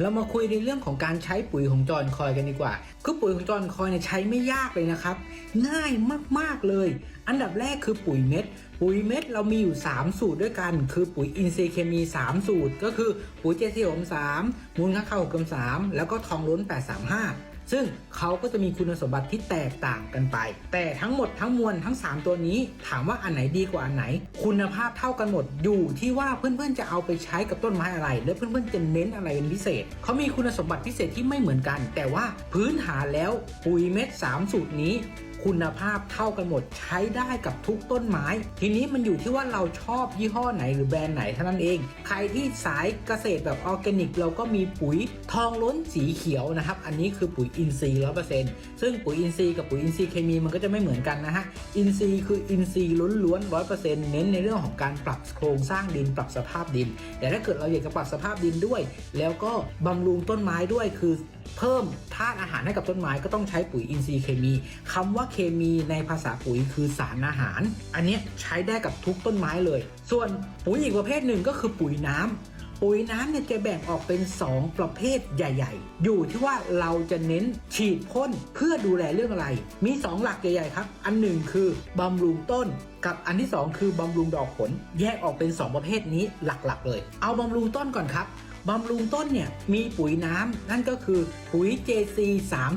เรามาคุยในเรื่องของการใช้ปุ๋ยของจอนคอยกันดีกว่า คือปุ๋ยของจอนคอยเนี่ยใช้ไม่ยากเลยนะครับ ง่ายมากๆเลย อันดับแรกคือปุ๋ยเม็ด ปุ๋ยเม็ดเรามีอยู่ 3 สูตรด้วยกัน คือปุ๋ยอินทรีย์เคมี 3 สูตร ก็คือปุ๋ยเจซีโอม3มูลค่าข้าวกลม3แล้วก็ทองล้น835 ซึ่งเขาก็จะมีคุณสมบัติที่แตกต่างกันไป แต่ทั้งหมดทั้งมวลทั้ง 3 ตัวนี้ ถามว่าอันไหนดีกว่าอันไหน คุณภาพเท่ากันหมดอยู่ที่ว่าเพื่อนๆจะเอาไปใช้กับต้นไม้อะไร และเพื่อนๆจะเน้นอะไรเป็นพิเศษ เขามีคุณสมบัติพิเศษที่ไม่เหมือนกัน แต่ว่าพื้นฐานแล้วปุ๋ยเม็ด3สูตรนี้ คุณภาพเท่ากันหมดใช้ได้กับทุกต้นไม้ ทีนี้มันอยู่ที่ว่าเราชอบยี่ห้อไหนหรือแบรนด์ไหนเท่านั้นเอง ใครที่สายเกษตรแบบออร์แกนิก เราก็มีปุ๋ยทองล้นสีเขียวนะครับ อันนี้คือปุ๋ยอินทรีย์ร้อเปอร์เซ็นต์ซึ่งปุ๋ยอินทรีย์กับปุ๋ยอินทรีย์เคมีมันก็จะไม่เหมือนกันนะฮะ อินทรีย์คืออินทรีย์ล้วนๆร้อยเปอร์เซ็นต์เน้นในเรื่องของการปรับโครงสร้างดินปรับสภาพดิน แต่ถ้าเกิดเราอยากจะปรับสภาพดินด้วย แล้วก็บำรุงต้นไม้ด้วยคือ เพิ่มธาตุอาหารให้กับต้นไม้ก็ต้องใช้ปุ๋ยอินทรีย์เคมีคำว่าเคมีในภาษาปุ๋ยคือสารอาหาร อันนี้ใช้ได้กับทุกต้นไม้เลย ส่วนปุ๋ยอีกประเภทหนึ่งก็คือปุ๋ยน้ำปุ๋ยน้ำเนี่ยจะแบ่งออกเป็น 2 ประเภทใหญ่ ๆ อยู่ที่ว่าเราจะเน้นฉีดพ่นเพื่อดูแลเรื่องอะไร มี 2 หลักใหญ่ๆครับ อันหนึ่งคือบำรุงต้นกับอันที่ 2 คือบำรุงดอกผล แยกออกเป็น 2 ประเภทนี้หลักๆ เลย เอาบำรุงต้นก่อนครับ บำรุงต้นเนี่ยมีปุ๋ยน้ำนั่นก็คือปุ๋ย JC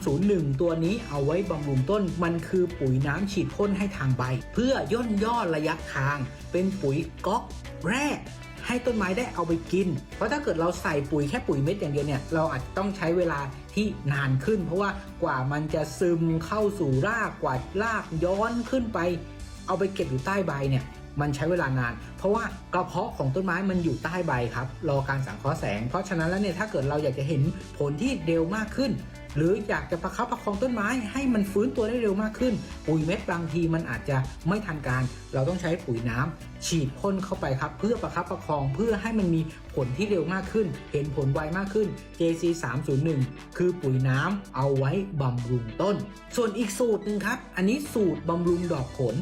301ตัวนี้เอาไว้บำรุงต้นมันคือปุ๋ยน้ำฉีดพ่นให้ทางใบ เพื่อย่นย่อระยะทาง เป็นปุ๋ยก๊อกแรกให้ต้นไม้ได้เอาไปกิน เพราะถ้าเกิดเราใส่ปุ๋ยแค่ปุ๋ยเม็ดอย่างเดียวเนี่ย เราอาจต้องใช้เวลาที่นานขึ้น เพราะว่ากว่ามันจะซึมเข้าสู่รากกว่ารากย้อนขึ้นไป เอาไปเก็บอยู่ใต้ใบเนี่ย มันใช้เวลานาน เพราะว่ากระเพาะของต้นไม้มันอยู่ใต้ใบครับ รอการสังเคราะห์แสง เพราะฉะนั้นแล้วเนี่ยถ้าเกิดเราอยากจะเห็นผลที่เร็วมากขึ้น หรืออยากจะประคับประคองต้นไม้ให้มันฟื้นตัวได้เร็วมากขึ้น ปุ๋ยเม็ดบางทีมันอาจจะไม่ทันการ เราต้องใช้ปุ๋ยน้ำฉีดพ่นเข้าไปครับ เพื่อประคับประคองเพื่อให้มันมีผลที่เร็วมากขึ้น เห็นผลไวมากขึ้น JC 301คือปุ๋ยน้ำเอาไว้บำรุงต้น ส่วนอีกสูตรหนึ่งครับ อันนี้สูตรบำรุงดอกผล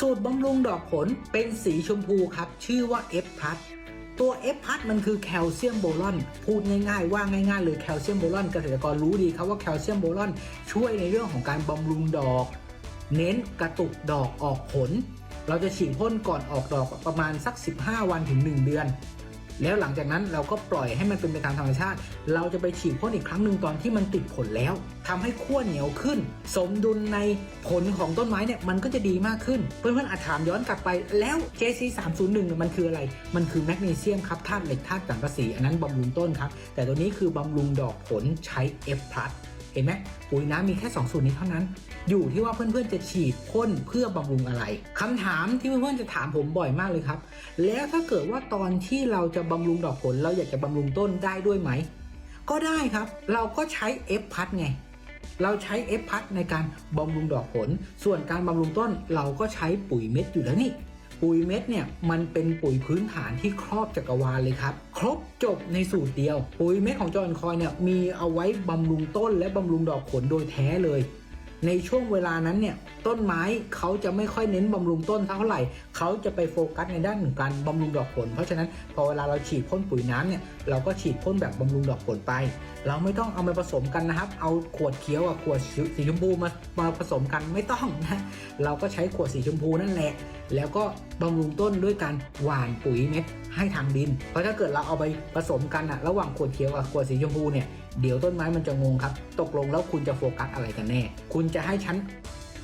สูตรบำรุงดอกผลเป็นสีชมพูครับ ชื่อว่า F พัทตัว F พัทมันคือแคลเซียมโบรอน พูดง่ายๆ ว่าง่ายๆเลยแคลเซียมโบรอนเกษตรกรรู้ดีครับว่าแคลเซียมโบรอนช่วยในเรื่องของการบำรุงดอก เน้นกระตุกดอกออกผล เราจะฉีดพ่นก่อนออกดอกประมาณสัก 15 วันถึง 1 เดือน แล้วหลังจากนั้นเราก็ปล่อยให้มันเป็นไปตามธรรมชาติ เราจะไปฉีดพ่นอีกครั้งหนึ่งตอนที่มันติดผลแล้วทำให้ขั้วเหนียวขึ้น สมดุลในผลของต้นไม้เนี่ยมันก็จะดีมากขึ้น เพื่อนๆอาจถามย้อนกลับไปแล้ว JC 301เนี่ยมันคืออะไร มันคือแมกนีเซียมครับธาตุเหล็กธาตุสังกะสีอันนั้นบำรุงต้นครับ แต่ตัวนี้คือบำรุงดอกผลใช้ F+ เห็นไหมปุ๋ยน้ำมีแค่2สูตรนี้เท่านั้น อยู่ที่ว่าเพื่อนๆจะฉีดพ่นเพื่อบำรุงอะไรคำถามที่เพื่อนๆจะถามผมบ่อยมากเลยครับ แล้วถ้าเกิดว่าตอนที่เราจะบำรุงดอกผล เราอยากจะบำรุงต้นได้ด้วยไหม ก็ได้ครับ เราก็ใช้ F พัดไงเราใช้ F พัดในการบำรุงดอกผล ส่วนการบำรุงต้นเราก็ใช้ปุ๋ยเม็ดอยู่แล้วนี่ ปุ๋ยเม็ดเนี่ยมันเป็นปุ๋ยพื้นฐานที่ครอบจักรวาลเลยครับ ครบจบในสูตรเดียว ปุ๋ยเม็ดของจอห์นคอยเนี่ยมีเอาไว้บำรุงต้นและบำรุงดอกผลโดยแท้เลย ในช่วงเวลานั้นเนี่ยต้นไม้เขาจะไม่ค่อยเน้นบำรุงต้นเท่าไหร่ เขาจะไปโฟกัสในด้านของการบำรุงดอกผล เพราะฉะนั้นพอเวลาเราฉีดพ่นปุ๋ยน้ำเนี่ยเราก็ฉีดพ่นแบบบำรุงดอกผลไป เราไม่ต้องเอามาผสมกันนะครับ เอาขวดเขียวกับขวดสีชมพูมามาผสมกันไม่ต้องนะเราก็ใช้ขวดสีชมพูนั่นแหละ แล้วก็บำรุงต้นด้วยการหว่านปุ๋ยเม็ดให้ทางดิน เพราะถ้าเกิดเราเอาไปผสมกันอะระหว่างขวดเขียวกับขวดสีชมพูเนี่ย เดี๋ยวต้นไม้มันจะงงครับ ตกลงแล้วคุณจะโฟกัสอะไรกันแน่ คุณจะให้ฉัน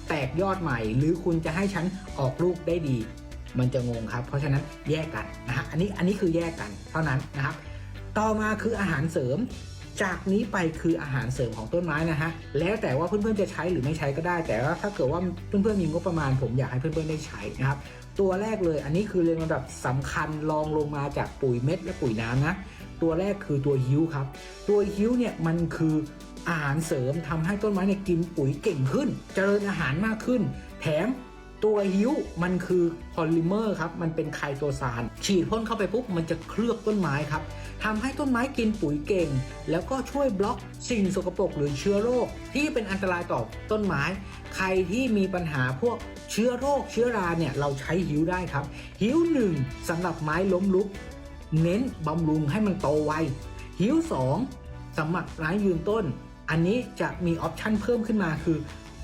แตกยอดใหม่ หรือคุณจะให้ฉันออกลูกได้ดี มันจะงงครับ เพราะฉะนั้นแยกกันนะฮะอันนี้อันนี้คือแยกกันเท่านั้นนะครับ ต่อมาคืออาหารเสริม จากนี้ไปคืออาหารเสริมของต้นไม้นะฮะแล้วแต่ว่าเพื่อนๆจะใช้หรือไม่ใช้ก็ได้ แต่ว่าถ้าเกิดว่าเพื่อนๆมีงบประมาณ ผมอยากให้เพื่อนๆได้ใช้นะครับ ตัวแรกเลยอันนี้คือเรียงลำดับสำคัญรองลงมาจากปุ๋ยเม็ดและปุ๋ยน้ำนะ ตัวแรกคือตัวฮิ้วครับ ตัวฮิ้วเนี่ยมันคืออาหารเสริมทำให้ต้นไม้เนี่ยกินปุ๋ยเก่งขึ้น เจริญอาหารมากขึ้น แถมตัวฮิ้วมันคือพอลิเมอร์ครับ มันเป็นไคโตซาน ฉีดพ่นเข้าไปปุ๊บ มันจะเคลือบต้นไม้ครับทำให้ต้นไม้กินปุ๋ยเก่ง แล้วก็ช่วยบล็อกสิ่งสกปรกหรือเชื้อโรค ที่เป็นอันตรายต่อต้นไม้ ใครที่มีปัญหาพวกเชื้อโรคเชื้อราเนี่ย เราใช้ฮิ้วได้ครับฮิ้วหนึ่งสำหรับไม้ล้มลุก เน้นบำรุงให้มันโตไวฮิ้ว2สำหรับร้ายยืนต้น อันนี้จะมีออปชันเพิ่มขึ้นมาคือ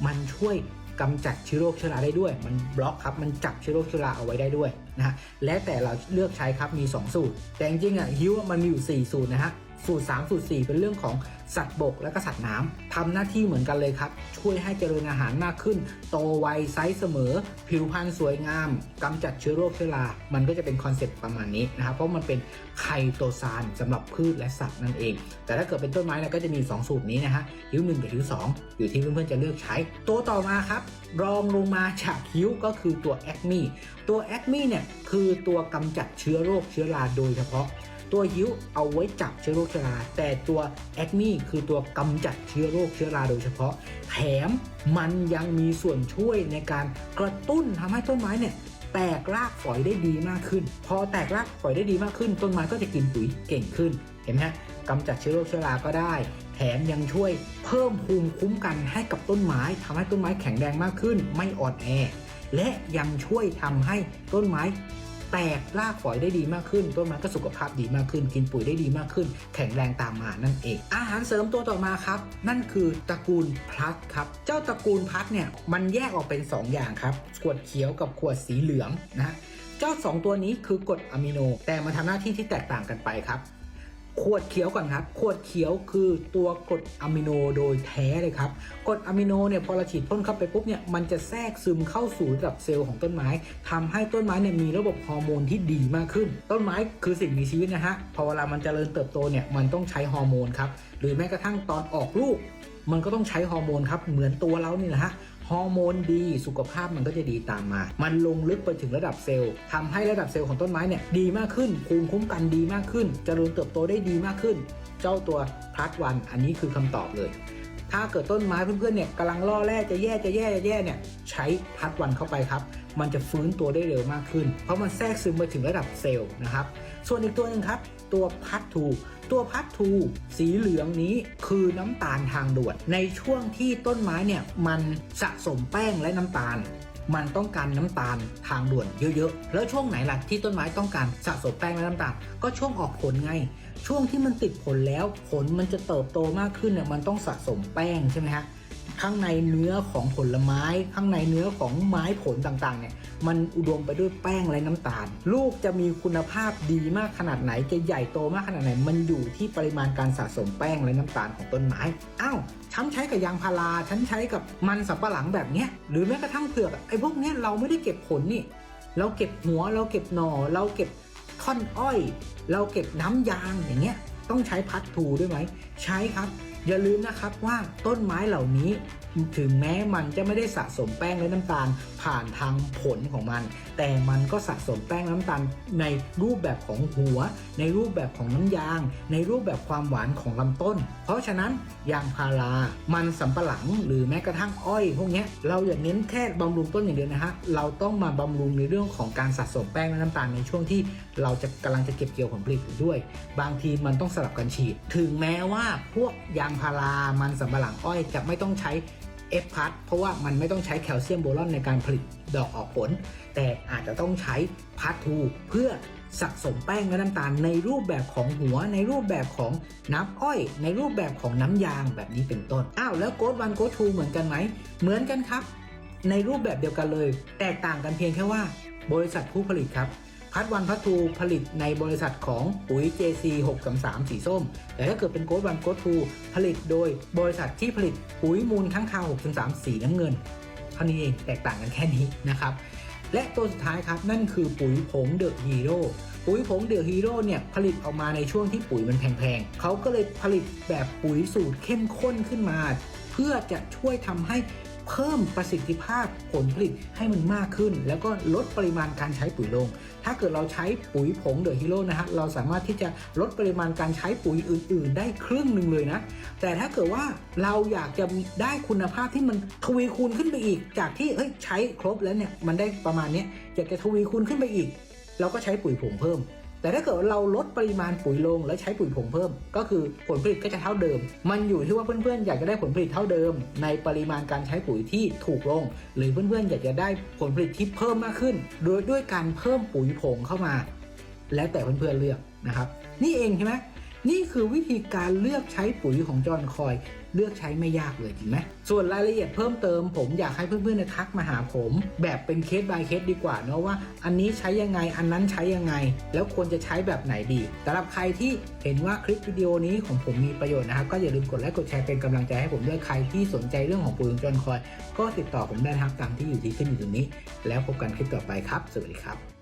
มันช่วยกำจัดเชื้อโรคเชื้อราได้ด้วย มันบล็อกครับ มันจับเชื้อโรคเชื้อราเอาไว้ได้ด้วยนะฮะ และแต่เราเลือกใช้ครับ มี 2 สูตร แต่จริงๆอะฮิ้วมันมีอยู่ 4 สูตรนะฮะ สูตร 3 สูตร 4 เป็นเรื่องของสัตว์บกและก็สัตว์น้ำทำหน้าที่เหมือนกันเลยครับ ช่วยให้เจริญอาหารมากขึ้น โตไวไซส์เสมอ ผิวพรรณสวยงามกำจัดเชื้อโรคเชื้อรา มันก็จะเป็นคอนเซ็ปต์ประมาณนี้นะครับ เพราะมันเป็นไคโตซานสำหรับพืชและสัตว์นั่นเอง แต่ถ้าเกิดเป็นต้นไม้เนี่ยก็จะมี 2 สูตรนี้นะฮะฮิ้ว1กับฮิ้ว2 อยู่ที่เพื่อนๆจะเลือกใช้ ตัวต่อมาครับ รองลงมาจากฮิ้วก็คือตัวแอคมีตัวแอคมีเนี่ยคือตัวกำจัดเชื้อโรคเชื้อราโดยเฉพาะ ตัวฮิ้วเอาไว้จับเชื้อโรคเชื้อรา แต่ตัวแอคมีคือตัวกำจัดเชื้อโรคเชื้อราโดยเฉพาะ แถมมันยังมีส่วนช่วยในการกระตุ้นทำให้ต้นไม้เนี่ยแตกรากฝอยได้ดีมากขึ้น พอแตกรากฝอยได้ดีมากขึ้น ต้นไม้ก็จะกินปุ๋ยเก่งขึ้น เห็นไหมฮะกำจัดเชื้อโรคเชื้อราก็ได้ แถมยังช่วยเพิ่มภูมิคุ้มกันให้กับต้นไม้ทำให้ต้นไม้แข็งแรงมากขึ้น ไม่อ่อนแอ และยังช่วยทำให้ต้นไม้ แตกรากฝอยได้ดีมากขึ้น ต้นไม้ก็สุขภาพดีมากขึ้น กินปุ๋ยได้ดีมากขึ้น แข็งแรงตามมานั่นเอง อาหารเสริมตัวต่อมาครับ นั่นคือตระกูลพลัสครับ เจ้าตระกูลพลัสเนี่ยมันแยกออกเป็น 2 อย่างครับ ขวดเขียวกับขวดสีเหลืองนะ เจ้า 2 ตัวนี้คือกรดอะมิโน แต่มันทำหน้าที่ที่แตกต่างกันไปครับ ขวดเขียวก่อนครับ ขวดเขียวคือตัวกรดอะมิโนโดยแท้เลยครับกรดอะมิโนเนี่ยพอเราฉีดพ่นเข้าไปปุ๊บเนี่ยมันจะแทรกซึมเข้าสู่ระดับเซลล์ของต้นไม้ทำให้ต้นไม้เนี่ยมีระบบฮอร์โมนที่ดีมากขึ้น ต้นไม้คือสิ่งมีชีวิตนะฮะพอเวลามันจเจริญเติบโตเนี่ยมันต้องใช้ฮอร์โมนครับหรือแม้กระทั่งตอนออกลูก มันก็ต้องใช้ฮอร์โมนครับเหมือนตัวเรานี่แหละฮะ ฮอร์โมนดีสุขภาพมันก็จะดีตามมา มันลงลึกไปถึงระดับเซลล์ทำให้ระดับเซลล์ของต้นไม้เนี่ยดีมากขึ้นภูมิคุ้มกันดีมากขึ้นเจริญเติบโตได้ดีมากขึ้น เจ้าตัวพลัดวันอันนี้คือคำตอบเลย ถ้าเกิดต้นไม้เพื่อนๆเนี่ยกำลังล่อแร่จะแย่จะแย่จะแย่เนี่ยใช้พัดวันเข้าไปครับ มันจะฟื้นตัวได้เร็วมากขึ้น เพราะมันแทรกซึมไปถึงระดับเซลล์นะครับ ส่วนอีกตัวหนึ่งครับ ตัวพัดทูตัวพัดทูสีเหลืองนี้คือน้ำตาลทางด่วน ในช่วงที่ต้นไม้เนี่ยมันสะสมแป้งและน้ำตาล มันต้องการน้ำตาลทางด่วนเยอะๆ แล้วช่วงไหนล่ะที่ต้นไม้ต้องการสะสมแป้งและน้ำตาล ก็ช่วงออกผลไง ช่วงที่มันติดผลแล้วผลมันจะเติบโตมากขึ้นเนี่ยมันต้องสะสมแป้งใช่ไหมฮะข้างในเนื้อของผลไม้ ข้างในเนื้อของไม้ผลต่างๆเนี่ยมันอุดมไปด้วยแป้งและน้ำตาล ลูกจะมีคุณภาพดีมากขนาดไหนจะใหญ่โตมากขนาดไหน มันอยู่ที่ปริมาณการสะสมแป้งและน้ำตาลของต้นไม้อ้าวฉันใช้กับยางพาราฉันใช้กับมันสับปะหลังแบบเนี้ยหรือแม้กระทั่งเผือกไอ้พวกเนี้ยเราไม่ได้เก็บผลนี่ เราเก็บหัวเราเก็บหน่อเราเก็บ ท่อนอ้อย เราเก็บน้ำยางอย่างเงี้ยต้องใช้พัดทูด้วยไหมใช้ครับ อย่าลืมนะครับว่าต้นไม้เหล่านี้ ถึงแม้มันจะไม่ได้สะสมแป้งและน้ำตาลผ่านทางผลของมัน แต่มันก็สะสมแป้งและน้ำตาลในรูปแบบของหัว ในรูปแบบของน้ำยาง ในรูปแบบความหวานของลำต้น เพราะฉะนั้นยางพารา มันสำปะหลังหรือแม้กระทั่งอ้อย พวกนี้เราอย่าเน้นแค่บำรุงต้นอย่างเดียวนะฮะเราต้องมาบำรุงในเรื่องของการสะสมแป้งและน้ำตาลในช่วงที่เราจะกำลังจะเก็บเกี่ยวผลผลิตด้วย บางทีมันต้องสลับกันฉีด ถึงแม้ว่าพวกยางพารา มันสำปะหลังอ้อยจะไม่ต้องใช้เอฟพัทเพราะว่ามันไม่ต้องใช้แคลเซียมโบรอนในการผลิตดอกออกผล แต่อาจจะต้องใช้พัททูเพื่อสะสมแป้งและน้ำตาลในรูปแบบของหัว ในรูปแบบของน้ำอ้อย ในรูปแบบของน้ำยางแบบนี้เป็นต้น อ้าวแล้วโกดวันโกดทูเหมือนกันไหม เหมือนกันครับ ในรูปแบบเดียวกันเลย แตกต่างกันเพียงแค่ว่า บริษัทผู้ผลิตครับ พัดวันพัดทูผลิตในบริษัทของปุ๋ย JC 6กับ3สีส้ม แต่ถ้าเกิดเป็นโกดวันโกดทูผลิตโดยบริษัทที่ผลิตปุ๋ยมูลข้างคาว6 3สีน้ำเงินเท่านี้เองแตกต่างกันแค่นี้นะครับ และตัวสุดท้ายครับนั่นคือปุ๋ยผงเดอะฮีโร่ปุ๋ยผงเดอะฮีโร่เนี่ยผลิตออกมาในช่วงที่ปุ๋ยมันแพงๆเขาก็เลยผลิตแบบปุ๋ยสูตรเข้มข้นขึ้นมา เพื่อจะช่วยทำให้ เพิ่มประสิทธิภาพผลผลิตให้มันมากขึ้น แล้วก็ลดปริมาณการใช้ปุ๋ยลง ถ้าเกิดเราใช้ปุ๋ยผงเดอะฮีโร่นะฮะเราสามารถที่จะลดปริมาณการใช้ปุ๋ยอื่น ๆ ได้ครึ่งหนึ่งเลยนะ แต่ถ้าเกิดว่าเราอยากจะได้คุณภาพที่มันทวีคูณขึ้นไปอีก จากที่เอ้ยใช้ครบแล้วเนี่ยมันได้ประมาณนี้อยากจะทวีคูณขึ้นไปอีก เราก็ใช้ปุ๋ยผงเพิ่ม แต่ถ้าเกิดเราลดปริมาณปุ๋ยลงแล้วใช้ปุ๋ยผงเพิ่ม ก็คือผลผลิตก็จะเท่าเดิม มันอยู่ที่ว่าเพื่อนๆอยากจะได้ผลผลิตเท่าเดิม ในปริมาณการใช้ปุ๋ยที่ถูกลง หรือเพื่อนๆอยากจะได้ผลผลิตที่เพิ่มมากขึ้น โดยด้วยการเพิ่มปุ๋ยผงเข้ามา แล้วแต่เพื่อนๆเลือกนะครับ นี่เองใช่ไหมนี่คือวิธีการเลือกใช้ปุ๋ยของจอห์นคอย เลือกใช้ไม่ยากเลยจริงไหมส่วนรายละเอียดเพิ่มเติมผมอยากให้เพื่อนๆนทักมาหาผม แบบเป็นเคส by เคสดีกว่าเนาะว่า อันนี้ใช้ยังไงอันนั้นใช้ยังไง แล้วควรจะใช้แบบไหนดีสำหรับใครที่เห็นว่าคลิปวิดีโอนี้ของผมมีประโยชน์นะครับก็อย่าลืมกดไลค์กดแชร์เป็นกำลังใจให้ผมด้วยใครที่สนใจเรื่องของปุ๋ยของจอนคอย ก็ติดต่อผมได้นะครับตามที่อยู่ที่ขึ้นอยู่ตรงนี้ แล้วพบกันคลิปต่อไปครับ สวัสดีครับ